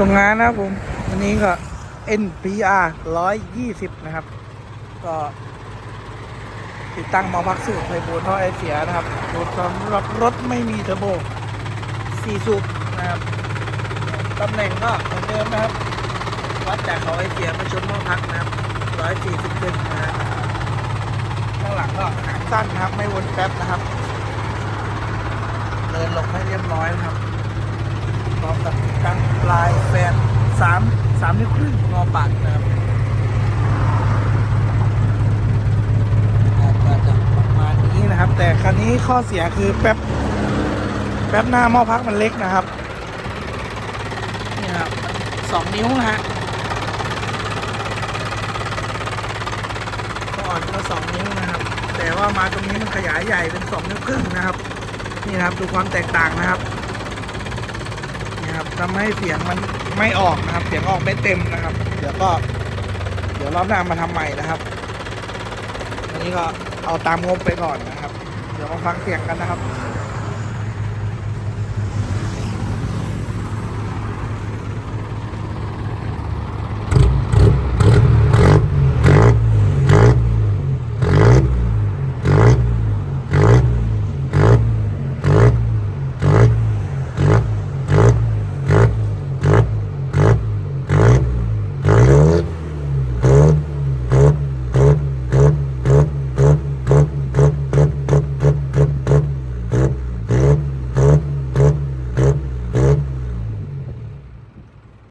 ส่งงานนะครับผมวันนี้ก็ NPR 120 นะครับ ก็ติดตั้งมอพักสูบไฟบูนท่อไอเสียนะครับรถสำหรับรถไม่มีเทอร์โบสี่สูบนะครับตำแหน่งก็เหมือนเดิมนะครับ วัดจากเขาไอเสียมาชนหม้อพักนะครับ140ขึ้นนะครับข้างหลังก็หางสั้นนะครับ ไม่วนแป๊บนะครับเดินลงให้เรียบร้อยนะครับ พร้อมกับติดตั้งปลายแฟน สามสามนิ้วครึ่งงอปากนะครับก็จะประมาณนี้นะครับ แต่คันนี้ข้อเสียคือแป๊บแป๊บหน้าหม้อพักมันเล็กนะครับนี่ครับสองนิ้วนะฮะก็อ่อนก็สองนิ้วนะครับ แต่ว่ามาตรงนี้มันขยายใหญ่เป็นสองนิ้วครึ่งนะครับ นี่นะครับดูความแตกต่างนะครับ ครับทำให้เสียงมันไม่ออกนะครับ เสียงออกไม่เต็มนะครับ เดี๋ยวก็ เดี๋ยวรอบหน้ามาทำใหม่นะครับอันนี้ก็เอาตามงบไปก่อนนะครับ เดี๋ยวมาฟังเสียงกันนะครับ